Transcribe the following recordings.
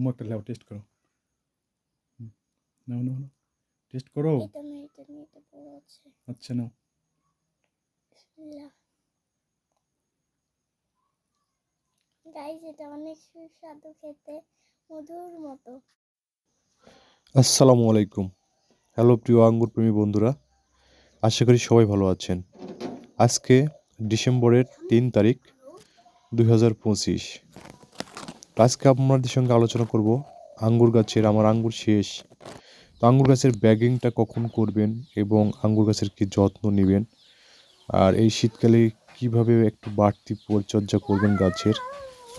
আম্মু একটা লাও টেস্ট করো নাও নাও নাও টেস্ট করো এটা না এটা নিয়ে এটা বড় আছে আচ্ছা নাও গাইজ এটা অনেক সুস্বাদু খেতে মধুর মতো আসসালামু আলাইকুম হ্যালো প্রিয় আঙ্গুর প্রেমী বন্ধুরা আশা করি সবাই ভালো আছেন আজকে ডিসেম্বরের তিন তারিখ দুই হাজার পঁচিশ আজকে আপনাদের সঙ্গে আলোচনা করব আঙ্গুর গাছের, আমার আঙ্গুর শেষ। তো আঙ্গুর গাছের ব্যাগিংটা কখন করবেন এবং আঙ্গুর গাছের কি যত্ন নেবেন? আর এই শীতকালে কীভাবে একটু বাড়তি পরিচর্যা করবেন গাছের?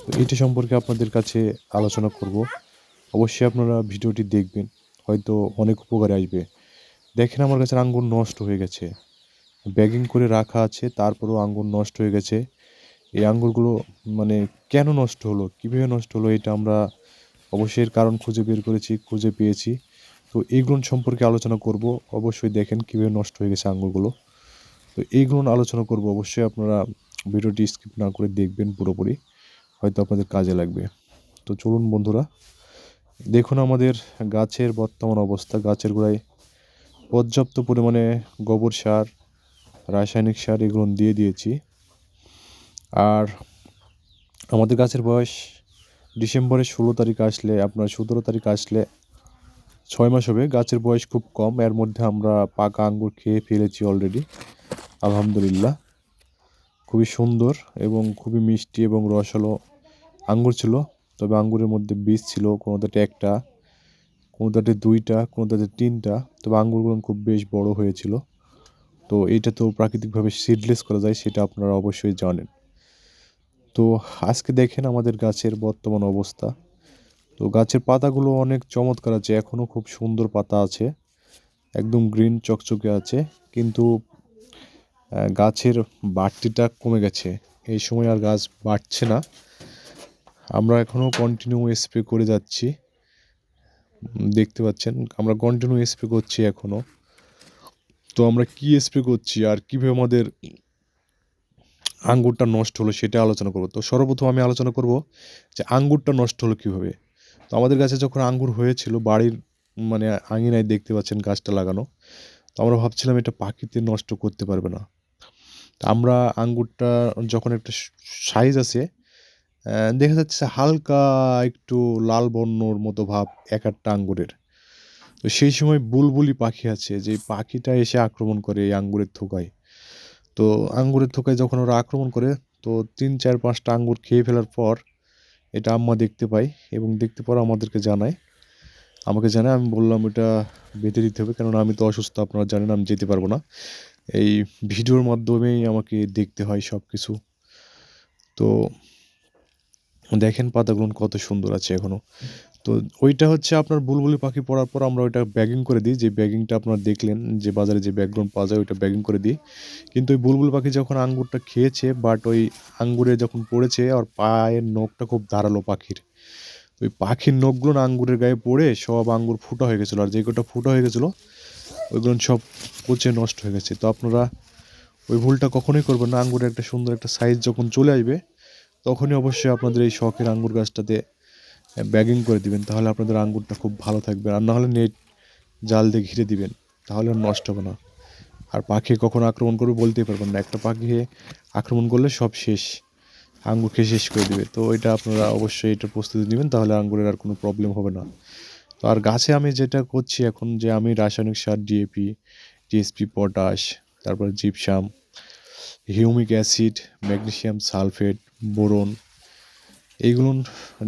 তো এটা সম্পর্কে আপনাদের কাছে আলোচনা করব। অবশ্যই আপনারা ভিডিওটি দেখবেন, হয়তো অনেক উপকারে আসবে। দেখেন আমার কাছে আঙ্গুর নষ্ট হয়ে গেছে। ব্যাগিং করে রাখা আছে, তারপরেও আঙ্গুর নষ্ট হয়ে গেছে। এই আঙ্গুরগুলো মানে কেন নষ্ট হলো? কীভাবে নষ্ট হলো? এটা আমরা অবশ্যই কারণ খুঁজে বের করেছি, খুঁজে পেয়েছি। তো এইগুলো সম্পর্কে আলোচনা করব। অবশ্যই দেখেন কীভাবে নষ্ট হয়ে গেছে আঙ্গুরগুলো তো এইগুলো আলোচনা করব। অবশ্যই আপনারা ভিডিওটি স্কিপ না করে দেখবেন পুরোপুরি। হয়তো আপনাদের কাজে লাগবে। তো চলুন বন্ধুরা, দেখুন আমাদের গাছের বর্তমান অবস্থা। গাছের গোড়ায় পর্যাপ্ত পরিমাণে গোবর সার, রাসায়নিক সার এগুলো দিয়ে দিয়েছি। আর আমাদের গাছের বয়স ডিসেম্বরের ষোলো তারিখ আসলে, আপনার সতেরো তারিখ আসলে ছয় মাস হবে। গাছের বয়স খুব কম, এর মধ্যে আমরা পাকা আঙ্গুর খেয়ে ফেলেছি অলরেডি আলহামদুলিল্লাহ। খুবই সুন্দর এবং খুবই মিষ্টি এবং রসালো আঙ্গুর ছিল, তবে আঙ্গুরের মধ্যে বীজ ছিল, কোনোটাতে একটা, কোনোটাতে দুইটা, কোনোটাতে তিনটা, তবে আঙ্গুরগুলো খুব বেশ বড় হয়েছিল। তো এটা তো প্রাকৃতিকভাবে সিডলেস করা যায়, সেটা আপনারা অবশ্যই জানেন। তো আজকে দেখেন আমাদের গাছের বর্তমান অবস্থা। তো গাছের পাতাগুলো অনেক চমৎকার আছে এখনও খুব সুন্দর পাতা আছে, একদম গ্রিন চকচকে আছে, কিন্তু গাছের বাড়তিটা কমে গেছে। এই সময় আর গাছ বাড়ছে না। আমরা এখনও কন্টিনিউ স্প্রে করে যাচ্ছি। দেখতে পাচ্ছেন, আমরা কন্টিনিউ স্প্রে করছি এখনও তো আমরা কি স্প্রে করছি আর কীভাবে আমাদের আঙ্গুরটা নষ্ট হলো সেটা আলোচনা করব। তো সর্বপ্রথম আমি আলোচনা করব যে আঙ্গুরটা নষ্ট হলো কীভাবে? তো আমাদের কাছে যখন আঙ্গুর হয়েছিল, বাড়ির মানে আঙিনায় দেখতে পাচ্ছেন গাছটা লাগানো, তো আমরা ভাবছিলাম এটা পাখিতে নষ্ট করতে পারবে না। তা আমরা আঙ্গুরটা যখন একটা সাইজ আছে দেখা যাচ্ছে হালকা একটু লাল বর্ণর মতো ভাব এক একটা আঙ্গুরের। তো সেই সময় বুলবুলি পাখি আছে, যে পাখিটা এসে আক্রমণ করে এই আঙ্গুরের থোকায়। তো আঙ্গুরের থোকায় যখন ওরা আক্রমণ করে, তো তিন, চার, পাঁচটা আঙ্গুর খেয়ে ফেলার পর এটা আম্মা দেখতে পাই এবং দেখতে পর আমাদেরকে জানায়। আমাকে জানায়, আমি বললাম এটা বেঁধে দিতে হবে কেননা আমি তো অসুস্থ, আপনারা জানেন আমি যেতে পারব না। এই ভিডিওর মাধ্যমেই আমাকে দেখতে হয় সব কিছু তো দেখেন পাতাগুলো কত সুন্দর আছে এখনও। তো ওইটা হচ্ছে আপনার বুলবুলি পাখি পড়ার পর আমরা ওইটা ব্যাগিং করে দিই। যে ব্যাগিংটা আপনারা দেখলেন যে বাজারে যে ব্যাকগ্রাউন্ড পাওয়া যায় ওইটা ব্যাগিং করে দিই। কিন্তু ওই বুলবুল পাখি যখন আঙ্গুরটা খেয়েছে বাট ওই আঙ্গুরে যখন পড়েছে আর পায়ের নখটা খুব ধারালো পাখির। ওই পাখির নখগুলো না আঙ্গুরের গায়ে পড়ে সব আঙ্গুর ফুটা হয়ে গেছিল, আর যে কটা ফুটা হয়ে গেছিল, ওইগুলো সব পচে নষ্ট হয়ে গেছে। তো আপনারা ওই ভুলটা কখনোই করবেন না। আঙ্গুরের একটা সুন্দর একটা সাইজ যখন চলে আসবে, তখনই অবশ্যই আপনাদের এই শখের আঙ্গুর গাছটাতে ব্যাগিং করে দিবেন, তাহলে আপনাদের আঙ্গুরটা খুব ভালো থাকবে। আর নাহলে নেট জাল দিয়ে ঘিরে দিবেন, তাহলে নষ্ট হবে না। আর পাখি কখন আক্রমণ করবে বলতেই পারবেন না। একটা পাখি আক্রমণ করলে সব শেষ আঙ্গুর খেয়ে শেষ করে দিবে। তো এটা আপনারা অবশ্যই এটা প্রস্তুতি নেবেন, তাহলে আঙ্গুরের আর কোনো প্রবলেম হবে না। তো আর গাছে আমি যেটা করছি এখন, যে আমি রাসায়নিক সার ডিএপি ডিএসপি পটাশ তারপর gypsum humic acid magnesium sulphate boron এইগুলো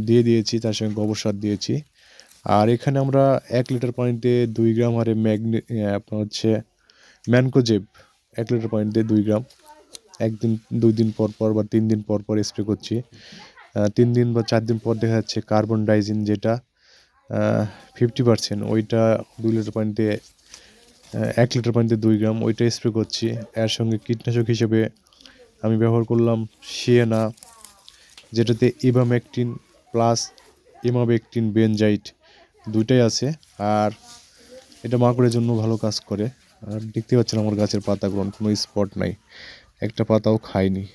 দিয়ে দিয়েছি, তার সঙ্গে গোবর সার দিয়েছি। আর এখানে আমরা এক লিটার পানিতে দুই গ্রাম হারে ম্যাগনে আপনার হচ্ছে ম্যানকোজেব এক লিটার পানিতে দুই গ্রাম। একদিন দুই দিন পর পর বা তিন দিন পর পর স্প্রে করছি। তিন দিন বা চার দিন পর দেখা যাচ্ছে কার্বন ডাইজিন যেটা ফিফটি পার্সেন্ট ওইটা দুই লিটার পানিতে এক লিটার পানিতে দুই গ্রাম, ওইটা স্প্রে করছি। এর সঙ্গে কীটনাশক হিসেবে আমি ব্যবহার করলাম শিয়েনা যেটাতে ইবামেকটিন প্লাস ইমাবেকটিন বেনজাইট দুইটাই আছে। আর এটা মাকড়ের জন্য ভালো কাজ করে। আর দেখতে পাচ্ছেন আমার গাছের পাতাগুলো, কোনো স্পট নাই। একটা পাতাও খায়নি।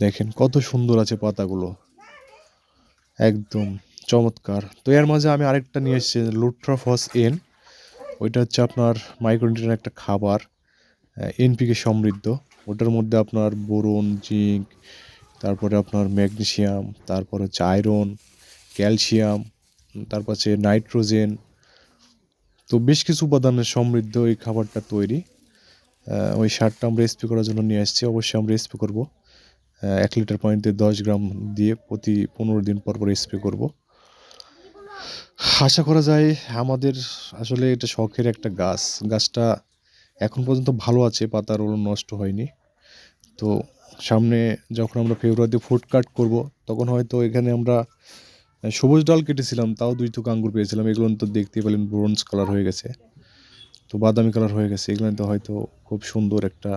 দেখেন কত সুন্দর আছে পাতাগুলো। একদম চমৎকার। তো এর মাঝে আমি আরেকটা নিয়ে এসেছি লুট্রাফস এন ওইটা হচ্ছে আপনার মাইক্রোনিউট্রিয়েন্ট একটা খাবার এনপিকে সমৃদ্ধ। ওটার মধ্যে আপনার বোরন, জিঙ্ক তারপরে আপনার ম্যাগনেশিয়াম, তারপর হচ্ছে আয়রন, ক্যালসিয়াম তারপর হচ্ছে নাইট্রোজেন। তো বেশ কিছু উপাদানের সমৃদ্ধ এই খাবারটা তৈরি। ওই সারটা আমরা স্প্রে করার জন্য নিয়ে আসছি। অবশ্যই আমরা স্প্রে করব। এক লিটার পানিতে দশ গ্রাম দিয়ে প্রতি পনেরো দিন পর পর স্প্রে করব। আশা করা যায় আমাদের আসলে এটা শখের একটা গাছ। গাছটা এখন পর্যন্ত ভালো আছে, পাতার ওগুলো নষ্ট হয়নি। তো সামনে যখন আমরা ফেব্রুয়ারিতে ফুড কাট করব, তখন হয়তো এখানে আমরা সবুজ ডাল কেটেছিলাম, তাও দুই থুক আঙ্গুর পেয়েছিলাম। এগুলো তো দেখতেই পেলেন ব্রোঞ্জ কালার হয়ে গেছে, তো বাদামি কালার হয়ে গেছে। এগুলো তো হয়তো খুব সুন্দর একটা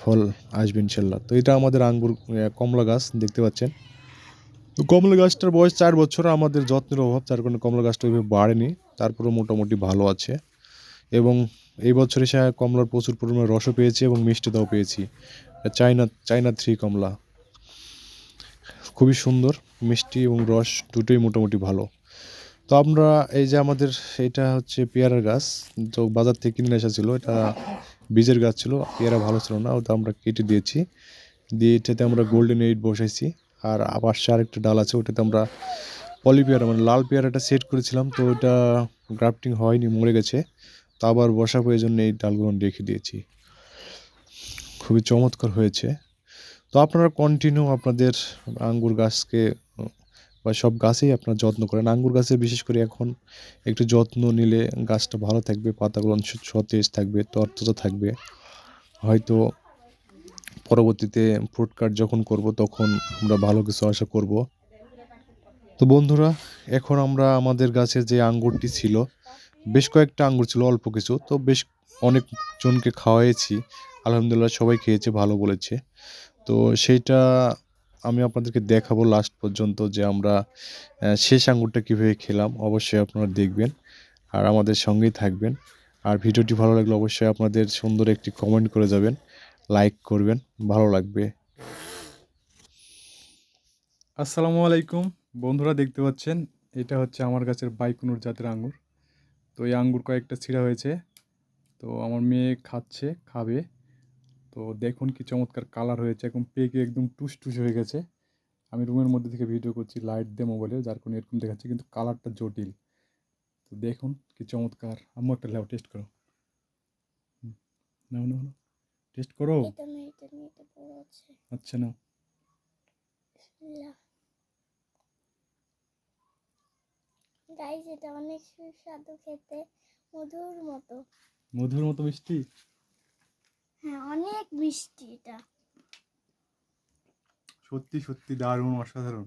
ফল আসবে ইনশাল্লাহ। তো এটা আমাদের আঙ্গুর কমলা গাছ, দেখতে পাচ্ছেন। তো কমলা গাছটার বয়স চার বছর, আমাদের যত্নের অভাব যার কারণে কমলা গাছটা ওইভাবে বাড়েনি। তারপরেও মোটামুটি ভালো আছে। এবং এই বছর এসে কমলার প্রচুর পরিমাণে রসও পেয়েছি এবং মিষ্টিটাও পেয়েছি। এটা চাইনা চাইনা থ্রি কমলা। খুবই সুন্দর, মিষ্টি এবং রস দুটোই মোটামুটি ভালো। তো আমরা এই যে আমাদের এটা হচ্ছে পেয়ারার গাছ, তো বাজার থেকে কিনে আসা ছিল এটা বীজের গাছ ছিল, পেয়ারা ভালো ছিল না, ওটা আমরা কেটে দিয়েছি। দিয়ে এটাতে আমরা গোল্ডেন এইট বসাইছি, আর আবার আরেকটা ডাল আছে, ওটাতে আমরা পলি পেয়ারা মানে লাল পেয়ারাটা সেট করেছিলাম, তো ওটা গ্রাফটিং হয়নি, মরে গেছে। তো আবার বসা প্রয়োজন এই ডালগুলো রেখে দিয়েছি। খুবই চমৎকার হয়েছে। তো আপনারা কন্টিনিউ আপনাদের আঙ্গুর গাছকে, বা সব গাছেই আপনারা যত্ন করেন। আঙ্গুর গাছে বিশেষ করে এখন একটু যত্ন নিলে গাছটা ভালো থাকবে, পাতাগুলো সতেজ থাকবে, তরতাজা থাকবে। হয়তো পরবর্তীতে ফ্রুট কাট যখন করব তখন আমরা ভালো কিছু আশা করব। তো বন্ধুরা, এখন আমরা আমাদের গাছের যে আঙ্গুরটি ছিল, বেশ কয়েকটা আঙ্গুর ছিল, অল্প কিছু। তো বেশ অনেকজনকে খাওয়াইছি আলহামদুলিল্লাহ সবাই খেয়েছে, ভালো বলেছে। তো সেইটা আমি আপনাদেরকে দেখাবো লাস্ট পর্যন্ত যে আমরা শেষ আঙ্গুরটা কীভাবে খেলাম। অবশ্যই আপনারা দেখবেন আর আমাদের সঙ্গেই থাকবেন। আর ভিডিওটি ভালো লাগলে অবশ্যই আপনাদের সুন্দর একটি কমেন্ট করে যাবেন লাইক করবেন, ভালো লাগবে। আসসালামু আলাইকুম। বন্ধুরা দেখতে পাচ্ছেন, এটা হচ্ছে আমার গাছের বাইকুনুর জাতের আঙ্গুর। তো এই আঙ্গুর কয়েকটা ছিঁড়া হয়েছে। তো আমার মেয়ে খাচ্ছে, খাবে। তো দেখুন কি চমৎকার কালার হয়েছে এখন পেকে একদম টুস টুস হয়ে গেছে। আমি রুমের মধ্যে থেকে ভিডিও করছি লাইট দিয়ে মোবাইলে যার কোনো এরকম দেখাচ্ছে কিন্তু কালারটা জটিল। তো দেখুন কি চমৎকার। আম্মু একটা লেও টেস্ট করো। নাও নাও নাও। টেস্ট করো। আচ্ছা নাও। গাইজ এটা অনেক সুস্বাদু খেতে মধুর মতো। মধুর মতো মিষ্টি? হ্যাঁ অনেক মিষ্টি এটা। সত্যি সত্যি দারুণ অসাধারণ।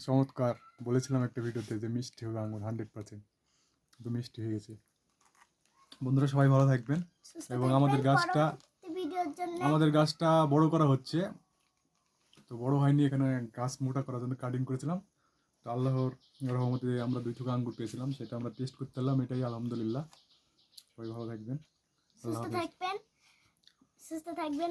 চমৎকার। বলেছিলাম একটা ভিডিওতে যে মিষ্টি হবে আঙুর হান্ড্রেড পার্সেন্ট তো মিষ্টি হয়ে গেছে। বন্ধুরা সবাই ভালো থাকবেন। এবং আমাদের গাছটা- আমাদের গাছটা বড় করা হচ্ছে। তো বড় হয়নি এখানে গাছ মোটা করার জন্য কাটিং করেছিলাম। তো আল্লাহর রহমতে আমরা দুই টুকু আঙ্গুর পেয়েছিলাম। সেটা আমরা টেস্ট করতে পারলাম এটাই আলহামদুলিল্লাহ। সবাই ভালো থাকবেন। সুস্থ থাকবেন সুস্থ থাকবেন